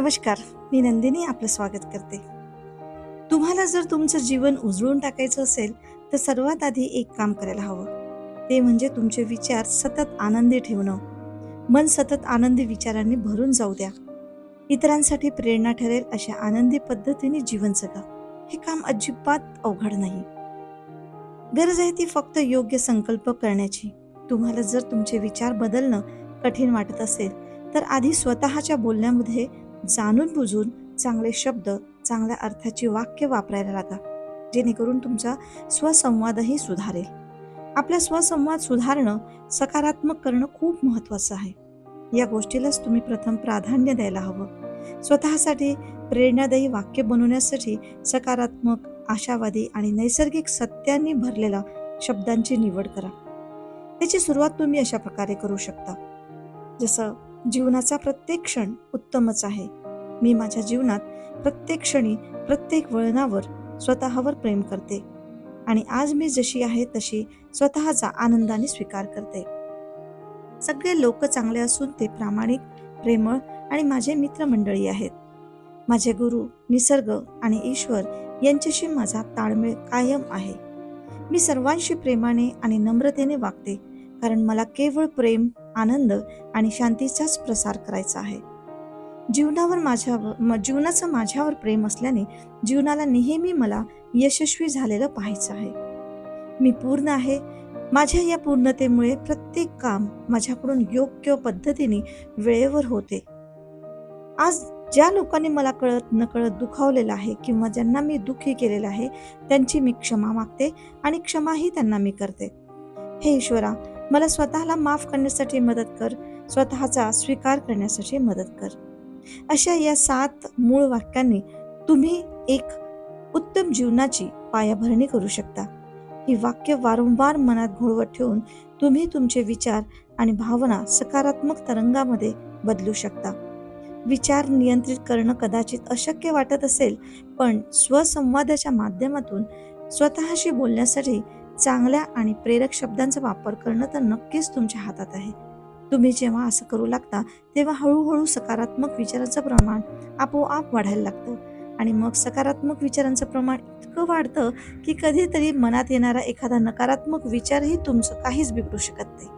नमस्कार मी नंदिनी आपलं स्वागत करते. तुम्हाला जर तुमचं जीवन उजळून टाकायचं असेल तर सर्वात आधी एक काम करायला हवं. ते म्हणजे तुमचे विचार सतत आनंदी ठेवणं. मन सतत आनंदी विचारांनी भरून जाऊ द्या. इतरांसाठी प्रेरणा ठरेल अशा आनंदी पद्धतीने जीवन जगा. हे काम अजिबात अवघड नाही. गरज आहे ती फक्त योग्य संकल्प करण्याची. तुम्हाला जर तुमचे विचार बदलणं कठीण वाटत असेल तर आधी स्वतःच्या बोलण्यामध्ये जाणून बुजून चांगले शब्द चांगल्या अर्थाची वाक्य वापरायला लागा जेणेकरून तुमचा स्वसंवादही सुधारेल. आपला स्वसंवाद सुधारणं सकारात्मक करणं खूप महत्वाचं आहे. या गोष्टीलाच तुम्ही प्रथम प्राधान्य द्यायला हवं. स्वतःसाठी प्रेरणादायी वाक्य बनवण्यासाठी सकारात्मक आशावादी आणि नैसर्गिक सत्यांनी भरलेला शब्दांची निवड करा. त्याची सुरुवात तुम्ही अशा प्रकारे करू शकता. जसं जीवनाचा प्रत्येक क्षण उत्तमच आहे. मी माझ्या जीवनात प्रत्येक क्षणी प्रत्येक वळणावर स्वतःवर प्रेम करते. आणि आज मी जशी आहे तशी स्वतःचा आनंदाने स्वीकार करते. सगळे लोक चांगले असून ते प्रामाणिक प्रेमळ आणि माझे मित्रमंडळी आहेत. माझे गुरु निसर्ग आणि ईश्वर यांच्याशी माझा ताळमेळ कायम आहे. मी सर्वांशी प्रेमाने आणि नम्रतेने वागते कारण मला केवळ प्रेम आनंद आणि शांतीचाच प्रसार करायचा आहे. जीवनावर माझ्या जीवनाचं माझ्यावर प्रेम असल्याने जीवनाला नेहमी मला यशस्वी झालेलं पाहायचं आहे. मी पूर्ण आहे. माझ्या या पूर्णतेमुळे प्रत्येक काम माझ्याकडून योग्य पद्धतीने वेळेवर होते. आज ज्या लोकांनी मला कळत नकळत दुखावलेलं आहे किंवा ज्यांना मी दुःखी केलेलं आहे त्यांची मी क्षमा मागते आणि क्षमाही त्यांना मी करते. हे ईश्वरा मला स्वतःला माफ करण्यासाठी मदत कर स्वतःचा स्वीकार करण्यासाठी मदत कर. अशा या सात मूळ वाक्यांनी तुम्ही एक उत्तम जीवनाची पायाभरणी करू शकता. ही वाक्य वारंवार मनात घोळवत ठेवून तुम्ही तुमचे विचार आणि भावना सकारात्मक तरंगामध्ये बदलू शकता. विचार नियंत्रित करणं कदाचित अशक्य वाटत असेल पण स्वसंवादाच्या माध्यमातून स्वतःशी बोलण्यासाठी चांगल्या आणि प्रेरक शब्दांचा वापर करणं तर नक्कीच तुमच्या हातात आहे. तुम्ही जेव्हा असं करू लागता तेव्हा हळूहळू सकारात्मक विचारांचं प्रमाण आपोआप वाढायला लागतं. आणि मग सकारात्मक विचारांचं प्रमाण इतकं वाढतं की कधीतरी मनात येणारा एखादा नकारात्मक विचारही तुमचं काहीच बिघडू शकत नाही.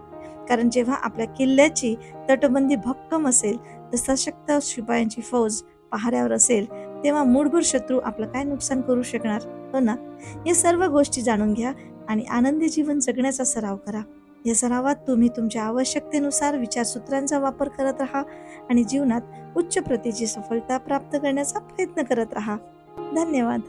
कारण जेव्हा आपल्या किल्ल्याची तटबंदी भक्कम असेल तर सशक्त शिपायांची फौज पहाऱ्यावर असेल तेव्हा मूळभूत शत्रू आपलं काय नुकसान करू शकणार? हो ना? या सर्व गोष्टी जाणून घ्या. आणि आनंदी जीवन जगण्याचा सराव करा. या सरावात तुम्ही तुमच्या आवश्यकतेनुसार विचारसूत्रांचा वापर करत राहा आणि जीवनात उच्च प्रतीची सफलता प्राप्त करण्याचा प्रयत्न करत राहा. धन्यवाद.